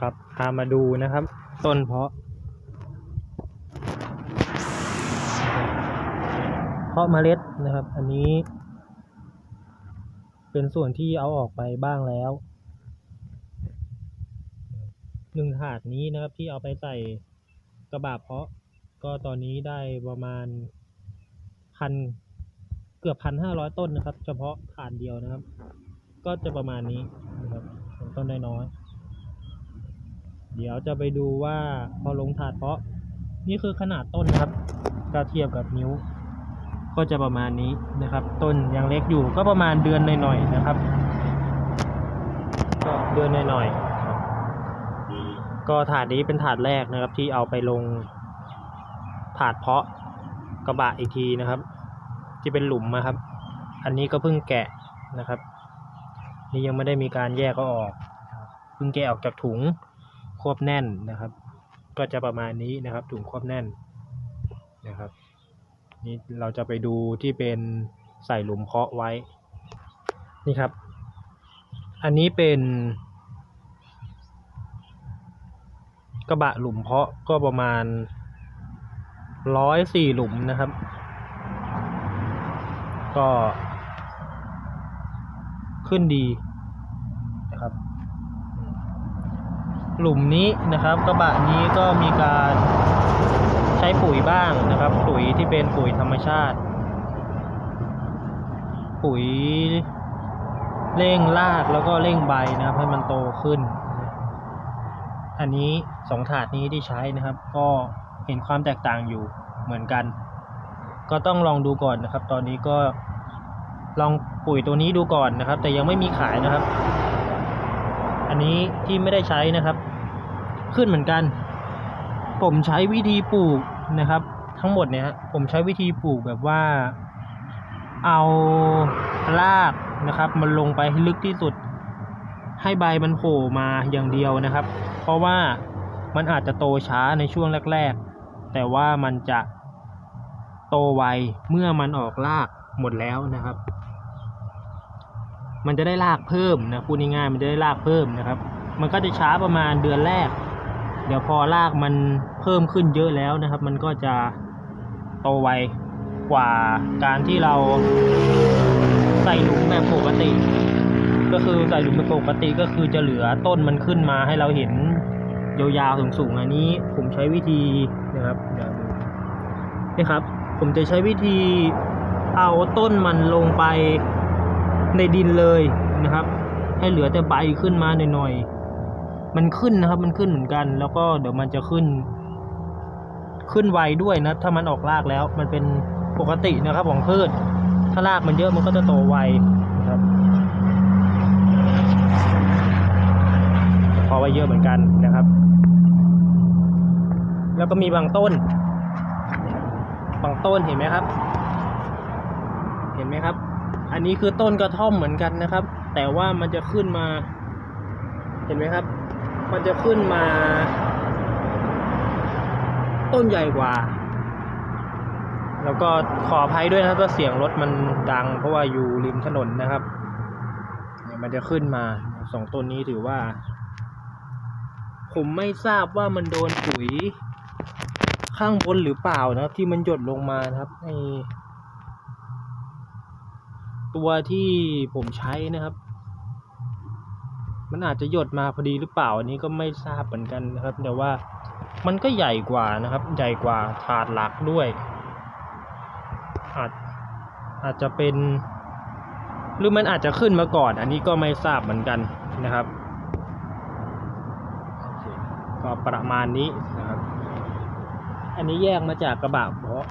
ครับ พามาดูนะครับ ต้นเพาะ เพาะเมล็ดนะครับ อันนี้ เป็นส่วนที่เอาออกไปบ้างแล้วหนึ่งถาดนี้นะครับที่เอาไปใส่กระบะเพาะ ก็ตอนนี้ได้ประมาณพันเกือบพันห้าร้อยต้นนะครับ เฉพาะถาดเดียวนะครับ ก็จะประมาณนี้นะครับเป็นต้นน้อยๆ เดี๋ยวจะไปดูว่าพอลงถาดเพาะ นี่คือขนาดต้นนะครับก็เทียบกับนิ้ว ก็จะประมาณนี้นะครับ ต้นยังเล็กอยู่ก็ประมาณเดือนหน่อยๆนะครับก็เดือนหน่อยๆก็ถาดนี้เป็นถาดแรกนะครับ ที่เอาไปลงถาดเพาะกระบะอีกทีนะครับ ที่เป็นหลุมนะครับ อันนี้ก็เพิ่งแกะนะครับ นี่ยังไม่ได้มีการแยกก็ออกเพิ่งแกะออกจากถุง ควบแน่นนะครับ ก็จะประมาณนี้นะครับ ถุงควบแน่นนะครับนี่เราจะไปดูที่เป็นใส่หลุมเพาะไว้นี่ครับ อันนี้เป็น กระบะหลุมเพาะก็ประมาณร้อยสี่หลุมนะครับ ก็ ขึ้นดีนะครับ หลุมนี้นะครับ กระบะนี้ก็มีการใช้ปุ๋ยบ้างนะครับ ปุ๋ยที่เป็นปุ๋ยธรรมชาติ ปุ๋ยเร่งรากแล้วก็เร่งใบนะครับ ให้มันโตขึ้น อันนี้สองถาดนี้ที่ใช้นะครับ ก็เห็นความแตกต่างอยู่เหมือนกัน ก็ต้องลองดูก่อนนะครับ ตอนนี้ก็ลองปุ๋ยตัวนี้ดูก่อนนะครับ แต่ยังไม่มีขายนะครับ อันนี้ที่ไม่ได้ใช้นะครับ ขึ้นเหมือนกัน ผมใช้วิธีปลูกนะครับ ทั้งหมดเนี่ยผมใช้วิธีปลูกแบบว่า เอารากนะครับมันลงไปให้ลึกที่สุด ให้ใบมันโผล่มาอย่างเดียวนะครับ เพราะว่ามันอาจจะโตช้าในช่วงแรก ๆ แต่ว่ามันจะโตไวเมื่อมันออกรากหมดแล้วนะครับ มันจะได้รากเพิ่มนะพูดง่ายๆมันจะได้รากเพิ่มนะครับ มันก็จะช้าประมาณเดือนแรก เดี๋ยวพอรากมันเพิ่มขึ้นเยอะแล้วนะครับ มันก็จะโตไวกว่าการที่เราใส่หลุมแบบปกติ ก็คือใส่หลุมแบบปกติก็คือจะเหลือต้นมันขึ้นมาให้เราเห็นยาวๆสูงๆอันนี้ผมใช้วิธีนะครับเดี๋ยวดูนี่ครับ ผมจะใช้วิธีเอาต้นมันลงไปในดินเลยนะครับ ให้เหลือแต่ใบขึ้นมาหน่อยๆ มันขึ้นนะครับ มันขึ้นเหมือนกัน แล้วก็เดี๋ยวมันจะขึ้น ขึ้นไวด้วยนะ ถ้ามันออกรากแล้ว มันเป็นปกตินะครับ ของพืช ถ้ารากมันเยอะมันก็จะโตไวนะครับพอไว้เยอะเหมือนกันนะครับ แล้วก็มีบางต้น บางต้นเห็นไหมครับ เห็นไหมครับ อันนี้คือต้นกระท่อมเหมือนกันนะครับ แต่ว่ามันจะขึ้นมา เห็นไหมครับ มันจะขึ้นมา ต้นใหญ่กว่า แล้วก็ขออภัยด้วยนะครับว่าเสียงรถมันดัง เพราะว่าอยู่ริมถนนนะครับเนี่ยมันจะขึ้นมาสองต้นนี้ถือว่า ผมไม่ทราบว่ามันโดนปุ๋ย ข้างบนหรือเปล่านะครับ ที่มันหยดลงมานะครับไอตัวที่ผมใช้นะครับ มันอาจจะหยดมาพอดีหรือเปล่าอันนี้ก็ไม่ทราบเหมือนกันนะครับ แต่ว่ามันก็ใหญ่กว่านะครับ ใหญ่กว่าถาดหลักด้วย อาจอาจจะเป็น หรือมันอาจจะขึ้นมาก่อน อันนี้ก็ไม่ทราบเหมือนกันนะครับก็ประมาณนี้นะครับ อันนี้แยกมาจากกระบะเพราะ